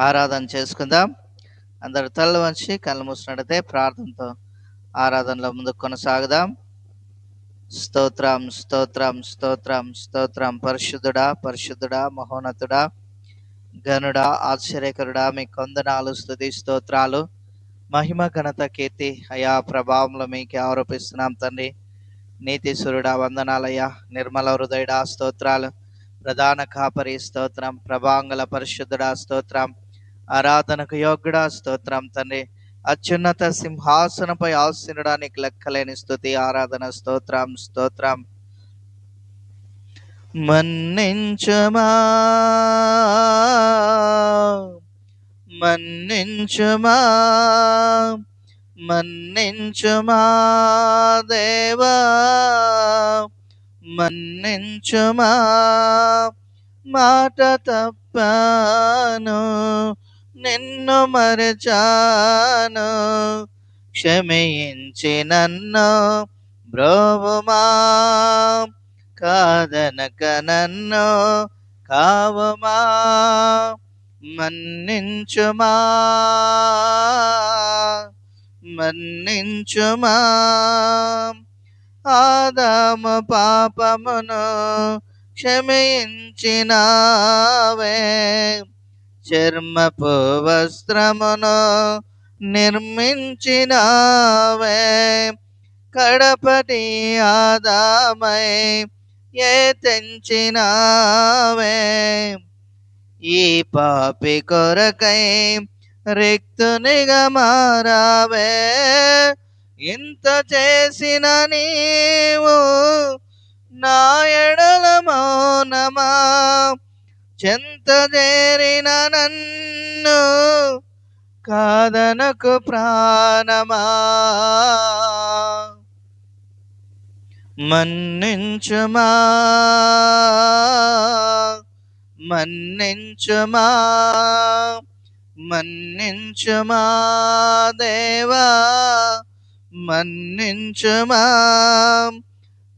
ఆరాధన చేసుకుందాం. అందరు తల వంచి కళ్ళు మూసినట్టయితే ప్రార్థనతో ఆరాధనలో ముందుకు కొనసాగుదాం. స్తోత్రం స్తోత్రం స్తోత్రం స్తోత్రం. పరిశుద్ధుడా పరిశుద్ధుడా మహోన్నతుడా గనుడా ఆశ్చర్యకరుడా మీ కొందనాలు స్థుతి స్తోత్రాలు మహిమ ఘనత కీర్తి అయా ప్రభావంలో మీకు ఆరోపిస్తున్నాం తండ్రి. నీతిశ్వరుడా వందనాలయ్యా నిర్మల హృదయుడా స్తోత్రాలు ప్రధాన కాపరి స్తోత్రం ప్రభాంగల పరిశుద్ధుడా స్తోత్రం. ఆరాధనకు యోగ్యుడా? స్తోత్రం తండ్రి. అత్యున్నత సింహాసనపై ఆసీనుడానికి లెక్కలేని స్థుతి ఆరాధన స్తోత్రం స్తోత్రం. మన్నించుమా? మన్నించుమా? మన్నించుమా దేవా? మన్నించుమా? మాట తప్పాను నిన్ను మరచాను క్షమించి నన్ను బ్రోవుమా. కాదనక నన్ను కావమా మన్నించుమా. మన్నించుమా. ఆదాము పాపమును క్షమించినావే. చర్మపు వస్త్రమును నిర్మించినావే. కడపటి ఆదామై ఏ తెంచినావే. ఈ పాపి కొరకై రిక్తునిగా మారావే. ఇంత చేసిన నీవు నా ఎడల మౌనమా? చెంత చేరిన నన్ను కాదనకు ప్రాణమా? మన్నించుమా? మన్నించుమా? మన్నించుమా దేవా? మన్నించుమా?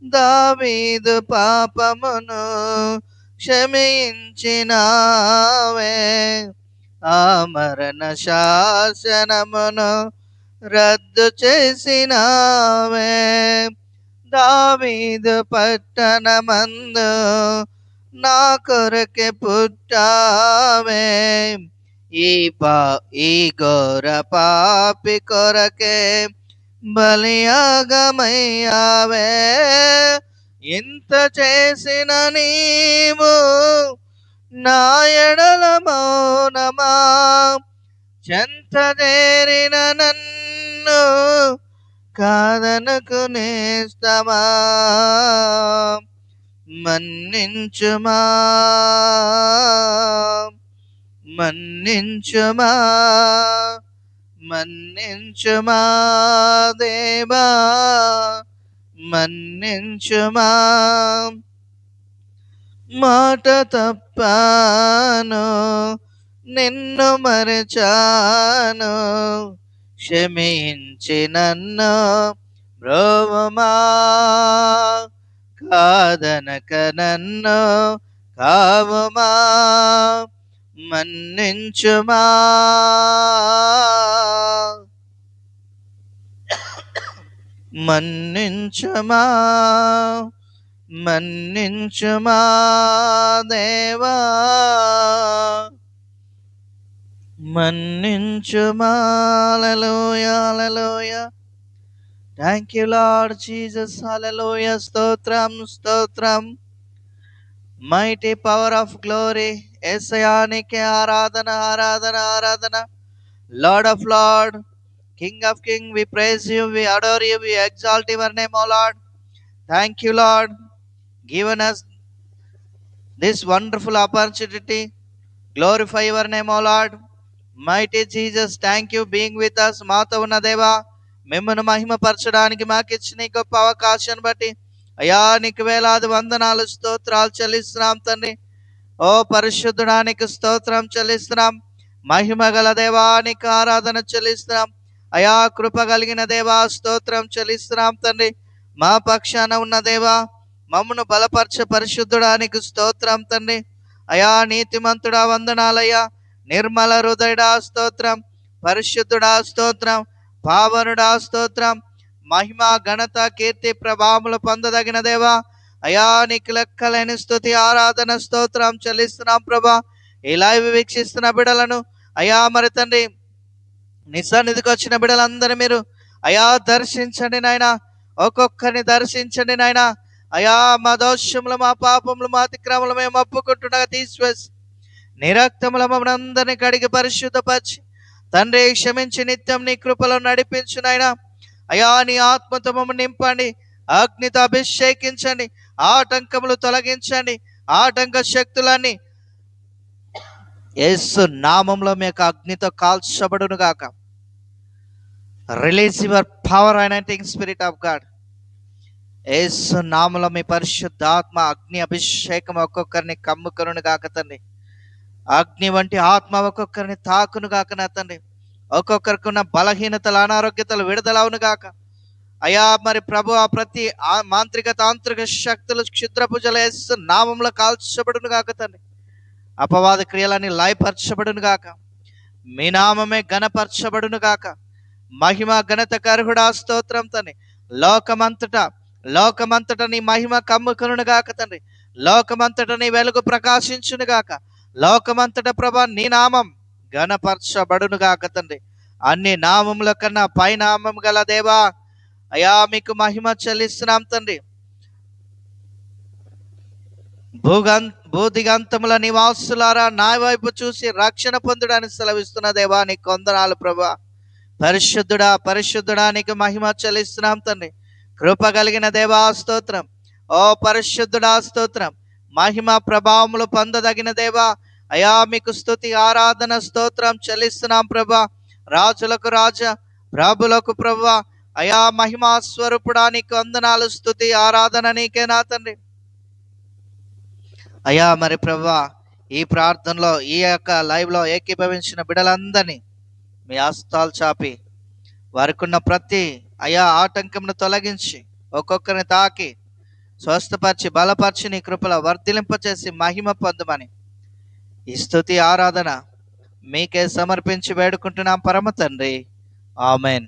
దావీదు పాపమును క్షమించినావే. ఆ మరణ శాసనమును రద్దు చేసినావే. దావీదు పట్టణమందు నా కొరకే పుట్టావే. ఈ పా ఈ ఘోర పాపి కొరకే బలియాగమయ్యావే. ఇంత చేసిన నీవు? నాయడల మౌనమా? చెంత చేరిన నన్ను కాదనకు నేస్తమా? మన్నించుమా? మన్నించుమా? మన్నించుమా దేవా? మన్నించుమా? మాట తప్పాను నిన్ను మరచాను క్షమించి నన్ను బ్రోవమా కాదనక నన్ను కావమా? మన్నించుమా? మన్నించుమా? మన్నించుమా దేవా? మన్నించుమా? థ్యాంక్ యూ లార్డ్ జీసస్ అలలోయ స్తోత్రం స్తోత్రం. మైటీ పవర్ ఆఫ్ గ్లోరీ ఎస్ఐయానికి ఆరాధన ఆరాధన ఆరాధన. Lord of lord king of king we praise you we adore you we exalt your name O lord thank you lord given us this wonderful opportunity. Glorify your name o lord. Mighty Jesus thank you being with us మాతో ఉన్న దేవా మిమ్మల్ని మహిమపరచడానికి మాకు ఇచ్చిన గొప్ప అవకాశాన్ని బట్టి అయా నీకు వేలాది వందనాలు స్తోత్రాలు చెల్లిస్తున్నాం తండ్రి. ఓ పరిశుద్ధుడానికి స్తోత్రం చెల్లిస్తున్నాం. మహిమ గల దేవానికి ఆరాధన చెల్లిస్తున్నాం. అయా కృప కలిగిన దేవా స్తోత్రం చెల్లిస్తున్నాం తండ్రి. మా పక్షాన ఉన్న దేవా మమ్మను బలపరచ పరిశుద్ధుడానికి స్తోత్రం తండ్రి. అయా నీతిమంతుడా వందనాలయ్యా. నిర్మల హృదయుడా స్తోత్రం. పరిశుద్ధుడా స్తోత్రం. పావనుడా స్తోత్రం. మహిమ ఘనత కీర్తి ప్రభావములు పొందదగిన దేవా. అయా నీకు లెక్కలేని స్థుతి ఆరాధన స్తోత్రం చెల్లిస్తున్నాం ప్రభా. ఈ లైవ్ వీక్షిస్తున్న బిడలను అయా మరి తండ్రి నీ వచ్చిన బిడ్డలందరూ మీరు అయా దర్శించండి నాయన. ఒక్కొక్కరిని దర్శించండి నాయన. అయా మా దోషములు మా పాపములు మా అతిక్రమలు మేము ఒప్పుకుంటుండగా తీసివేసి. నిరక్తముల మమ్మల్ని అందరినీ కడిగి పరిశుద్ధపరిచి. తండ్రి క్షమించి నిత్యం నీ కృపలో నడిపించు నాయన. అయా నీ ఆత్మతో మమ్మల్ని నింపండి. అగ్నితో అభిషేకించండి. ఆటంకములు తొలగించండి. ఆటంక శక్తులన్నీ యేసు నామంలో మీకు అగ్నితో కాల్చబడును గాక. Release your power anointing spirit of God యేసు నామంలో మీ పరిశుద్ధాత్మ అగ్ని అభిషేకం ఒక్కొక్కరిని కమ్ముకరును గాక తండ్రి. అగ్ని వంటి ఆత్మ ఒక్కొక్కరిని తాకును గాక నా తండ్రి. ఒక్కొక్కరికి ఉన్న బలహీనతలు అనారోగ్యతలు విడుదలవును గాక. అయా మరి ప్రభు ఆ ప్రతి ఆ మాంత్రిక తాంత్రిక శక్తులు క్షుద్రపుజల వేస్తూ నామంలో కాల్చబడును గాక తండ్రి. అపవాద క్రియలని లాయపరచబడును గాక. మీ నామమే గణపరచబడును గాక. మహిమ ఘనత కర్హుడా స్తోత్రం తండ్రి లోకమంతటా లోకమంతట నీ మహిమ కమ్ముకును గాక తండ్రి లోకమంతట నీ వెలుగు ప్రకాశించును గాక. లోకమంతట ప్రభా నీ నామం గణపరచబడును గాక తండ్రి అన్ని నామముల కన్నా పై నామం గల దేవా అయా మీకు మహిమ చెల్లిస్తున్నాం తండ్రి భూగం భూదిగంతముల నివాసులారా నా వైపు చూసి రక్షణ పొందడానికి సెలవిస్తున్న దేవా నీ కొందనాలు ప్రభా. పరిశుద్ధుడా పరిశుద్ధుడా నీకు మహిమ చెల్లిస్తున్నాం తండ్రి. కృప కలిగిన దేవా స్తోత్రం. ఓ పరిశుద్ధుడా స్తోత్రం. మహిమ ప్రభావములు పొందదగిన దేవా. అయా మీకు స్థుతి ఆరాధన స్తోత్రం చెల్లిస్తున్నాం ప్రభా. రాజులకు రాజా ప్రభులకు ప్రభా. అయా మహిమా స్వరూపుడా నీకు వందనాలు స్తుతి ఆరాధన నీకే నా తండ్రి. అయ్యా మరి ప్రభా ఈ ప్రార్థనలో ఈ యొక్క లైవ్లో ఏకీభవించిన బిడలందరినీ మీ ఆస్తాలు చాపి వారికి ఉన్న ప్రతి అయా ఆటంకంను తొలగించి ఒక్కొక్కరిని తాకి స్వస్థపరిచి బలపరిచి నీ కృపలో వర్ధిలింపచేసి మహిమ పొందమని ఈ స్థుతి ఆరాధన మీకే సమర్పించి వేడుకుంటున్నాం పరమ తండ్రి. ఆమెన్.